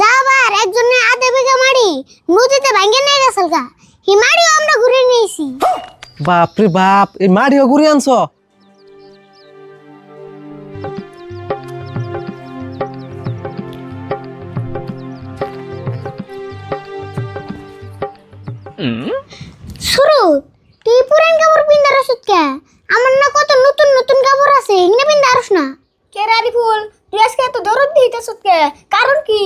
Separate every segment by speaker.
Speaker 1: যা আবার একজনে আধে বিঘা মাড়ি। নদীতে ভাঙ্গে নিয়ে গেছিল গা। হি মাড়িও আমরা ঘুরে নিয়েছি।
Speaker 2: বাপ রে বাপ এই মাড়িও ঘুরে আনছ?
Speaker 1: শুরু। তুই পুরান কাপড় পিন্দার ওষুধ কে আমার না কত নতুন নতুন কাপড় আছে এগুলো পিন্দারস না।
Speaker 3: কে রারি ফুল তুই আজকে এত দরদ দিতে কে? কারণ কি?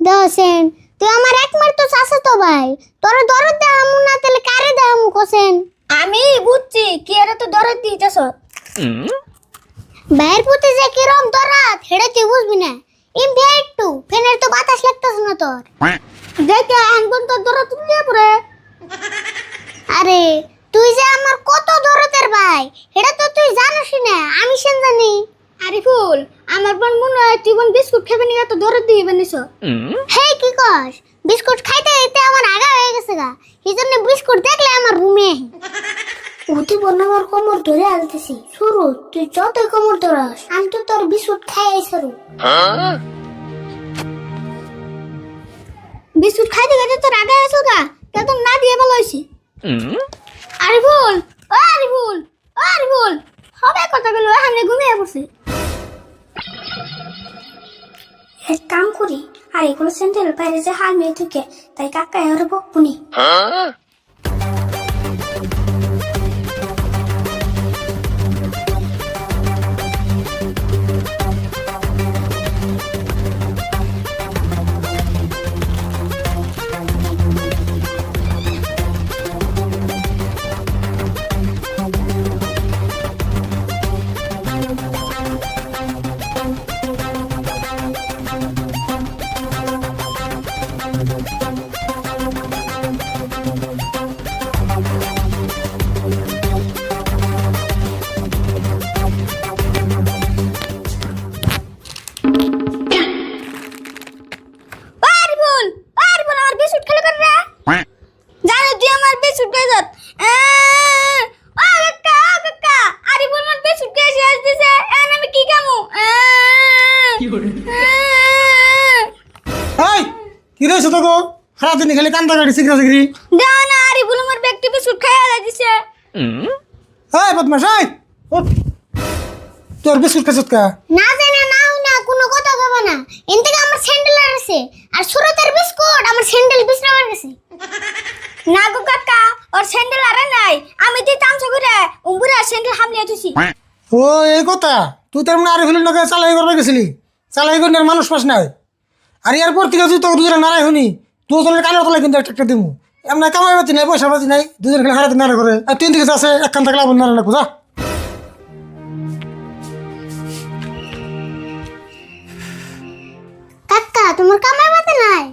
Speaker 1: দশেন তুই আমার একমাত্র তো চাষা তো ভাই। তোর দরদ দেহামু না তাহলে কারে দেহামু কোসেন?
Speaker 3: আমি বুঝছি কি এর তো দরদ দিতেছ?
Speaker 1: বাইরের পুতে যে কিরম দরাত হেড়ে তুই বুঝবি না। ইম একটু ফ্যানের তো বাতাস লাগতেছ না তোর।
Speaker 3: দেখে আঙ্গুন তো দরদ তুলে পড়ে
Speaker 1: আরে তুই যে আমার কত দরদের ভাই এটা তো তুই জানিস না আমি সেন জানি
Speaker 3: আরিফুল আমার বোন মনে হয় তুই বোন বিস্কুট খাবে নিয়ে এত দরদ দিয়ে বানিস
Speaker 1: হে কি কস? বিস্কুট খাইতে খাইতে আমার আগা হয়ে গেছে গা। এই জন্য বিস্কুট দেখলে আমার রুমে
Speaker 3: অতি বোন আমার কোমর ধরে আনতেছি শুরু তুই যতই কোমর ধরাস আমি তো তোর বিস্কুট খাই আইসারু বিস্কুট খাইতে খাইতে তোর আগে আসো গা। তা তো না দিয়ে ভালো হয়েছে। আরিফুল ও আরিফুল ও আরিফুল। হবে কথাগুলো এখানে ঘুমিয়ে পড়ছে। এক কাম করি আর এগুলো স্যান্ডেল বাইরে যে হাল মেয়ে ঢুকে তাই কাকা এর বকুনি।
Speaker 4: সারাদিন খালি কান্দা কাটি সিগরা সিগরি
Speaker 3: দাও না আমার ব্যক্তি বিস্কুট খেয়ে দিছে।
Speaker 4: এই বদমাস এই! উঠ। তোর বিস্কুট খাচ্ছত কা?
Speaker 1: না জানে না হই না কোনো কথা কবে না। এন থেকে আমার স্যান্ডেল আছে আর সুরতের বিস্কুট আমার স্যান্ডেল বিশ্রামের গেছে।
Speaker 3: না গো কাকা ওর স্যান্ডেল আরে নাই। আমি তুই তামসা করে উম্বুরা স্যান্ডেল হামলিয়ে তুছি
Speaker 4: ও এই কথা। তুই তার মানে আরে ফেলি নকে চালাই করবে গেছিলি? চালাই করে আর মানুষ পাস নাই। আর ইয়ার পর থেকে তুই তো দুজনে নারাই শুনি দুজনের কানের তলায় কিন্তু একটা একটা দিমু। এমন কামাই পাতি নাই পয়সা পাতি নাই দুজন খালি হারাতে নাড়া করে। আর তিন দিকে আছে একখান থাকলে আবার নাড়া রাখব যা।
Speaker 1: কাকা তোমার কামাই মাতে নাই?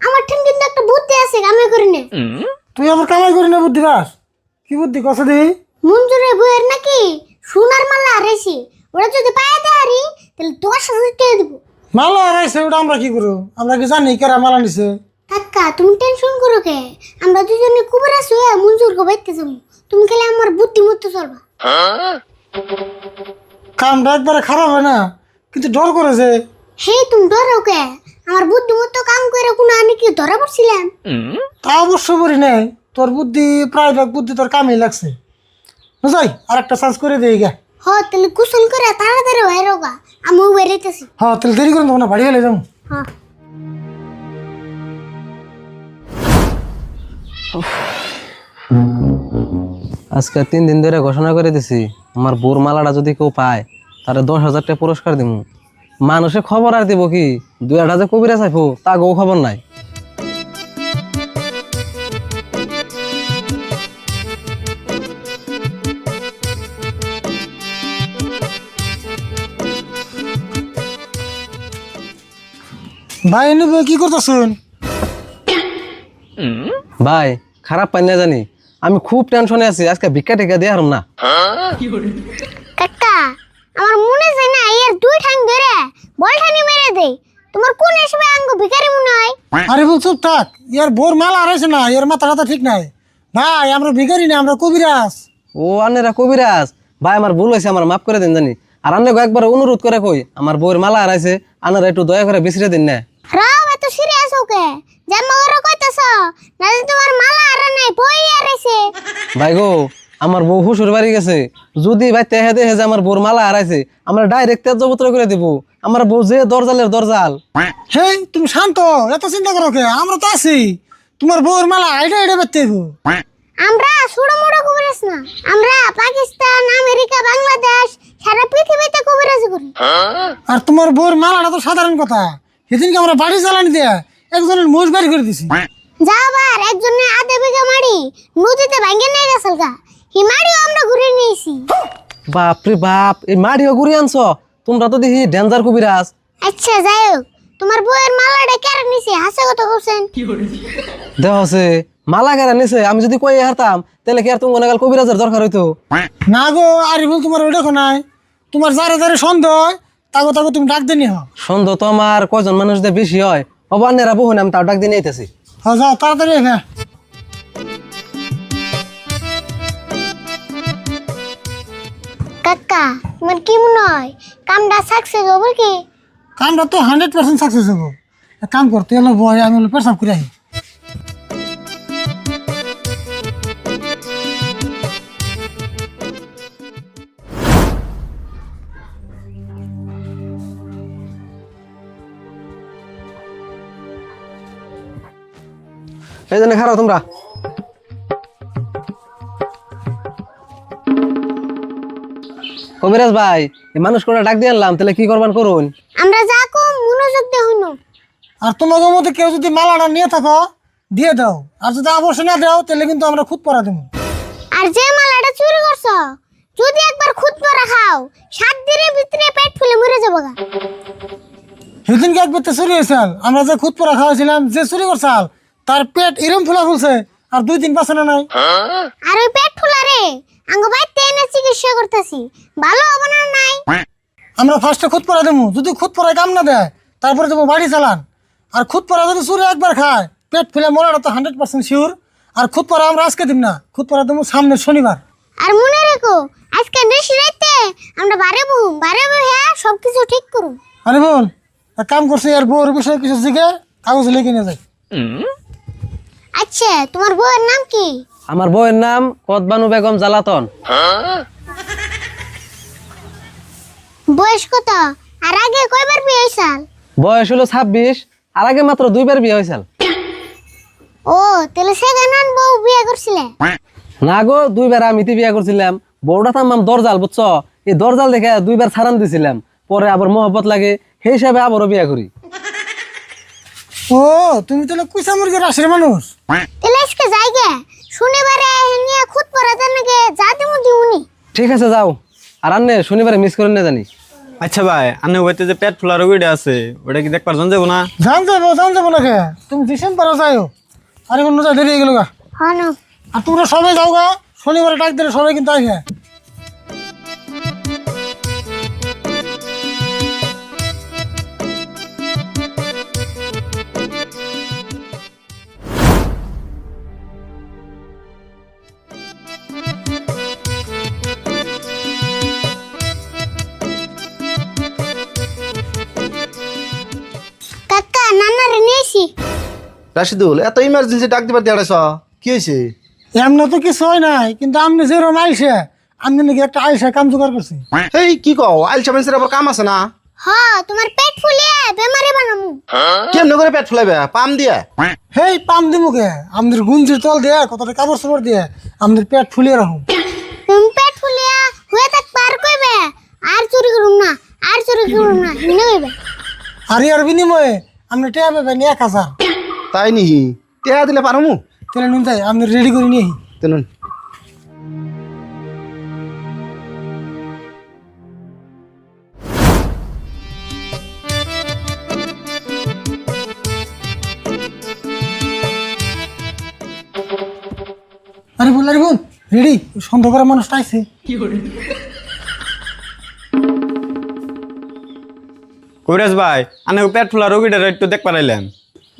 Speaker 1: আমার ঠিক কিন্তু একটা বুদ্ধি আছে কামাই করি না।
Speaker 4: তুই আমার কামাই করি না বুদ্ধি বাস। কি বুদ্ধি কথা দিই
Speaker 1: মঞ্জুরের বইয়ের নাকি? সোনার মালা হারাইছি। ওরা যদি পায়ে দেয় তাহলে দশ হাজার টাকা দেবো।
Speaker 4: মালা হারাইছে ওটা আমরা কি করব? আমরা কি জানি কেরা মালা নিছে?
Speaker 1: কাকা তুমি টেনশন করো কে? আমরা দুজনে কুবের আছো মঞ্জুর কো বাইতে যাব তুমি খালি আমার বুদ্ধি মতো চলবা।
Speaker 4: কামটা একবারে খারাপ হয় না কিন্তু ডর করে যে।
Speaker 1: হে তুমি ডরো কে? আমার বুদ্ধি মতো কাম করে কোনো আমি কি ধরা পড়ছিলাম?
Speaker 4: তা অবশ্য করি নাই তোর বুদ্ধি প্রায় ভাগ বুদ্ধি তোর কামই লাগছে। বুঝাই আর একটা চান্স করে দিই গা।
Speaker 1: হ তাহলে কুশল করে তাড়াতাড়ি বাইরে গা। আমিও বেরিয়েতেছি
Speaker 4: হ্যাঁ তাহলে দেরি করুন তখন বাড়ি গেলে যাব
Speaker 1: হ্যাঁ
Speaker 2: আজকে তিন দিন ধরে ঘোষণা করে দিছি, আমার বোর মালাটা যদি কেউ পায়, তাহলে দশ হাজার টাকা পুরস্কার দিব মানুষে খবর আর দিব কি? দুই আট হাজার কবিরা চাইব তা গো খবর নাই।
Speaker 4: ভাই কি করতেছুন?
Speaker 2: ভাই খারাপ পাই না জানি। আমি খুব টেনশনে আছি আজকে ভিক্ষা টিকা দিয়ে হারম না।
Speaker 1: কাকা আমার মনে যায় না এর দুই ঠাং ধরে বলঠানি মেরে দেই। তোমার কোন হিসেবে আঙ্গ ভিখারি মনে হয়?
Speaker 4: আরে বল চুপ থাক। ইয়ার বোর মাল হারাইছে না এর মাথা টাথা ঠিক নাই। ভাই আমরা ভিখারি না আমরা কবিরাজ।
Speaker 2: ও আনেরা কবিরাজ। ভাই আমার ভুল হয়েছে আমার মাফ করে দেন জানি। আর আন্নে একবার অনুরোধ করে কই আমার বউয়ের মালা হারাইছে আনারা একটু দয়া করে বিছরে দিন না।
Speaker 1: এত সিরিয়াস ওকে। জামা ওরা কইতাছ নালে তোমার মালা আর নাই বই আর এসে
Speaker 2: ভাই গো আমার বউ হুসুর বাড়ি গেছে। যদি ভাই তেহে দেহে যে আমার বউর মালা হারাইছে আমরা ডাইরেক্ট তেজপত্র করে দিব। আমার বউ যে দরজালের দরজাল।
Speaker 4: হেই তুমি শান্ত এত চিন্তা করো কে? আমরা তো আছি। তোমার বউর মালা আইডা আইডা বেতে
Speaker 1: আমরা সুড়ো মুড়ো কবিরাজ না। আমরা পাকিস্তান আমেরিকা বাংলাদেশ সারা পৃথিবীতে কবিরাজ করি।
Speaker 4: আর তোমার বউর মালাটা তো সাধারণ কথা। সেদিনকে আমরা বাড়ি জ্বালানি দিয়ে একজনের মোষ বাড়ি করে দিছি।
Speaker 1: যা আবার একজনে আধে বিঘা মাড়ি নদীতে ভাঙ্গে নিয়ে গেছিল গা। হি মাড়িও আমরা ঘুরে নিয়েছি।
Speaker 2: বাপরে বাপ এই মাটিও ঘুরে আনছ? তোমরা তো দেখি ডেঞ্জার কবিরাজ।
Speaker 1: আচ্ছা যাই হোক তোমার বউয়ের মালাটা কেড়ে নিছে? হাসে কথা বলছেন।
Speaker 2: দেহ আছে মালা কেরা নিছে? আমি যদি কই হারতাম তাহলে কি আর তুমি গেল কবিরাজের দরকার হইতো?
Speaker 4: না গো আরিফুল তোমার ওই দেখো নাই। তোমার যারে যারে সন্দেহ তাগো তাগো তুমি ডাক দেনি হো
Speaker 2: সন্দেহ তো আমার কয়জন মানুষদের বেশি হয়। অবান্নেরা বহু আমি তাও ডাক দিয়ে নিতেছি।
Speaker 4: হ্যাঁ যাও তাড়াতাড়ি হ্যাঁ।
Speaker 1: কাকা তোমার কি মনে হয়? কামটা সাকসেস হবে কি?
Speaker 4: কামটা তো হান্ড্রেড পার্সেন্ট সাকসেস হব। এক কাম করতে এলো বয় আমি হলো পেশাব করে আহি।
Speaker 2: এই জন্য খারাপ তোমরা। কবিরাজ ভাই এই মানুষ করে ডাক দিয়ে আনলাম তাহলে কি করবান করুন?
Speaker 1: আমরা যা কম মনোযোগ দিয়ে হইনো
Speaker 4: আর তোমাদের মধ্যে কেউ যদি মালাটা নিয়ে থাকো দিয়ে দাও। আর যদি অবশ্যই না দাও তাহলে কিন্তু আমরা খুদ পরা দেবো।
Speaker 1: আর যে মালাটা চুরি করছ যদি একবার খুদ পরা খাও সাত দিনের ভিতরে পেট ফুলে মরে যাব গা।
Speaker 4: সেদিনকে এক বেতে চুরি হয়েছিল আমরা যে খুদ পরা খাওয়াছিলাম যে চুরি করছাল তার পেট এরম ফুলা ফুলছে আর দুই দিন বাঁচানো নাই।
Speaker 1: আর ওই পেট ফুলা রে আঙ্গ বাইতে এনে চিকিৎসা করতেছি। ভালো হবে না নাই?
Speaker 4: আমরা ফার্স্টে খুদ পরা দেবো যদি খুদ পরায় কাম না দেয় তারপরে দেবো বাড়ি চালান। আর খুদ পরা যদি চুরি একবার খায় পেট ফুলে মরাটা তো হান্ড্রেড পার্সেন্ট শিওর আর খুদ পরা আমরা আজকে দিব না খুদ পরা দেবো সামনের শনিবার।
Speaker 1: আর মনে রেখো আজকে বেশি রাইতে আমরা বারে বহু বারে বহে সব কিছু ঠিক করুন
Speaker 4: আরে বল কাম করছি আর বউর বিষয়ে কিছু জিগে কাগজ লিখে নিয়ে যায়
Speaker 1: আচ্ছা তোমার বউয়ের নাম কি?
Speaker 2: আমার বউয়ের নাম কদবানু বেগম জালাতন
Speaker 1: বয়স কত? আর আগে কয়বার বিয়ে হয়েছাল
Speaker 2: বয়স হলো ছাব্বিশ আর আগে মাত্র দুইবার বিয়ে হয়েছিল
Speaker 1: ও তাহলে সেখানে বউ বিয়ে করছিলে?
Speaker 2: না গো দুইবার আমি তো বিয়ে করছিলাম। বউটা থামাম দরজাল বুঝছ? এই দরজাল দেখে দুইবার ছাড়ান দিছিলাম। পরে আবার মহব্বত লাগে সেই হিসাবে আবারও বিয়ে করি।
Speaker 4: ও তুমি তাহলে কুইসা মুরগির রাশের মানুষ?
Speaker 1: আজকে যাই গে শনিবারে নিয়ে খুদ পড়া নাকি যা দিমু দিউনি।
Speaker 2: ঠিক আছে যাও। আর আন্নে শনিবারে মিস করে না জানি।
Speaker 5: আচ্ছা ভাই আনে ওইতে যে পেট ফুলার ওইটা আছে ওটা কি দেখবার জন যাব না?
Speaker 4: জান যাব জান যাব না কে তুমি ডিসেম্বরে যাও আরে অন্য যা দেরি হয়ে গেল গা।
Speaker 1: হন
Speaker 4: আর তোমরা সবাই যাও গা শনিবারে ডাক দিলে সবাই কিন্তু আসবে
Speaker 6: রাশিদুল এত ইমার্জেন্সি ডাক দিবার দেড়াইছ কি হয়েছে?
Speaker 4: এমন তো কিছু হয় নাই কিন্তু আপনি যেরকম আইসে আপনি নাকি একটা আইসা কাম জোগাড় করছি।
Speaker 6: হেই কি কও? আইলসা মানুষের আবার কাম আছে না?
Speaker 1: হ তোমার পেট ফুলিয়ে বেমারি বানামু।
Speaker 6: কেমনে করে পেট ফুলাইবে? পাম দিয়া?
Speaker 4: হেই পাম দিমুকে আমাদের গুঞ্জির তল দিয়ে কতটা কাপড় সাপড় দিয়ে আমাদের পেট ফুলিয়ে রাখুন
Speaker 1: তুমি পেট ফুলিয়া হয়ে থাকবে আর কইবে। আর চুরি করুম না আর চুরি করুম না হিনে কইবে।
Speaker 4: আর ইয়ার বিনিময়ে আপনি টেয়া পাবেন এক হাজার।
Speaker 6: তাই নিহি? টেহা দিলে পারমু
Speaker 4: তাহলে নুন তাই আপনি রেডি করে নিয়ে আহি।
Speaker 6: তেনুন
Speaker 4: আরে বল আরে বল রেডি সন্দেহ করা মানুষটা আইছে।
Speaker 5: কি করে কবিরাজ ভাই আনে পেট ফুলার রোগীটা একটু দেখ পারাইলেন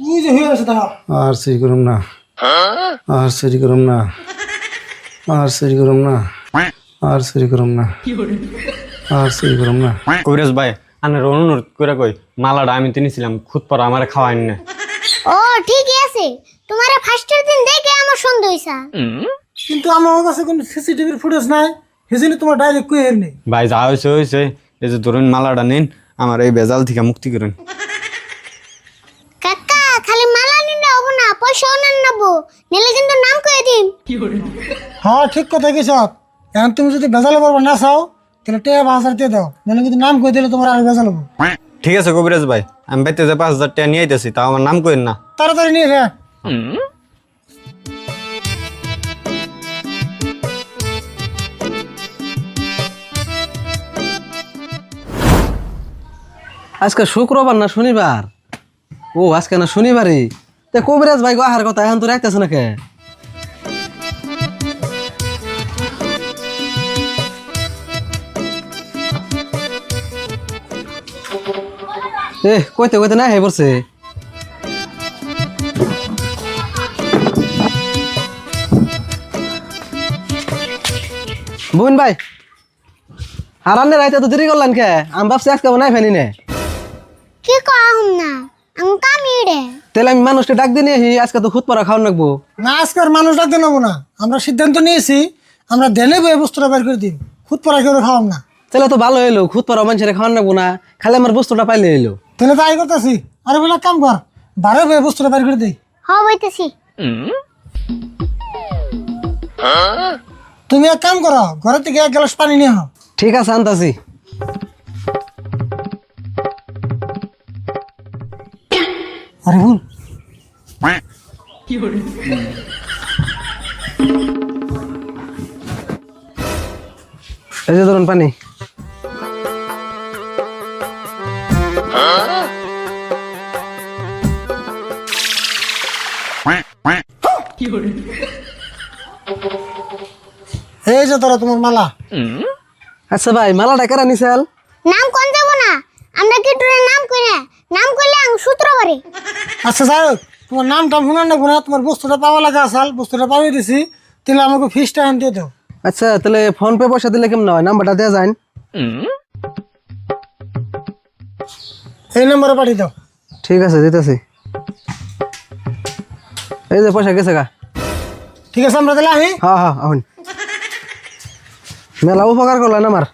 Speaker 6: আর সরি করুম না। আর সরি করুম না। আর সরি করুম না। আর সরি করুম না। আর সেই করুম না।
Speaker 5: কবিরাজ ভাই আনের অনুরোধ করে কই মালাটা আমি তিনিছিলাম খুদ পর আমার খাওয়াই না।
Speaker 1: ও ঠিকই আছে। তোমারে ফার্স্টের দিন দেখে আমার সন্দেহ হইছা।
Speaker 4: কিন্তু আমার কাছে কোনো সিসিটিভির ফুটেজ নাই তোমার ডাইরেক্ট হের নেই?
Speaker 5: ভাই যা হয়েছে হয়েছে এই যে ধরুন মালাটা নিন আমার এই বেজাল থেকে মুক্তি করেন
Speaker 1: কাকা খালি মালা নিলে হব না পয়সাও নেন নেব নিলে কিন্তু নাম কয়ে দিন
Speaker 4: হ্যাঁ ঠিক কথা গেছ এখন তুমি যদি পারবা না চাও তাহলে টেয়া পাঁচ হাজার দিয়ে দাও। নাহলে কিন্তু নাম কয়ে দিলে তোমার আর ভেজাল হব।
Speaker 5: ঠিক আছে কবিরাজ ভাই আমি বাইতে যে পাঁচ হাজার টাকা নিয়ে আইতেছি তাও আমার নাম না।
Speaker 4: তাড়াতাড়ি নিয়ে রে
Speaker 2: আজকে শুক্রবার না শনিবার? ও আজকে না শনিবারই? তে কবিরাজ ভাই গো, আহার কথা, এখন তো রাখতেছে না কে এ, কইতে কইতে না হে পড়ছে। বোন ভাই, আর আন্নে রাইতে তো দেরি করলেন কে? আমি ভাবছি আজকে বানাই ফেলি নে।
Speaker 1: কি কম না? আমি
Speaker 2: তাহলে আমি মানুষকে ডাক দিয়ে নিয়ে আজকে তো খুদ পরা খাওয়ান রাখব
Speaker 4: না আজকাল মানুষ ডাকতে নেব না। আমরা সিদ্ধান্ত নিয়েছি আমরা দেনে বই বস্তুটা বের করে দিই। খুদ পড়া কেউ খাওয়াম না।
Speaker 2: তাহলে তো ভালো হইল খুদ পরা মানুষের খাওয়ান রাখব না খালি আমার বস্তুটা পাইলে এলো
Speaker 4: তাহলে তাই করতেছি। আরে বলে কাম কর বারে বই বস্তুটা বের করে দিই।
Speaker 1: হ বইতেছি।
Speaker 4: তুমি এক কাম করো ঘরের থেকে এক গ্লাস পানি নিয়ে
Speaker 2: ঠিক আছে আনতাছি।
Speaker 4: আরে ভুল
Speaker 2: এই যে পানি।
Speaker 4: এই যে তোরা তোমার মালা।
Speaker 2: আচ্ছা ভাই, মালাটা কেরা নিছাল
Speaker 1: নাম কোন যাব না? আমরা কি নাম কই না নাম কইলে আং সূত্র করে।
Speaker 4: আচ্ছা যাই হোক তোমার নামটা শুনান না গুণা তোমার বস্তুটা পাওয়া লাগা আসাল বস্তুটা পাওয়াই দিছি। তাহলে আমাকে ফিসটা আন দিয়ে দাও।
Speaker 2: আচ্ছা তাহলে ফোন পে পয়সা দিলে কেমন হয়? নাম্বারটা দেওয়া যায়
Speaker 4: এই নম্বরে পাঠিয়ে দাও।
Speaker 2: ঠিক আছে দিতেছি। এই যে পয়সা গেছে গা।
Speaker 4: ঠিক আছে আমরা তাহলে আহি।
Speaker 2: হ্যাঁ হ্যাঁ আহুন। মেলা উপকার করলেন আমার।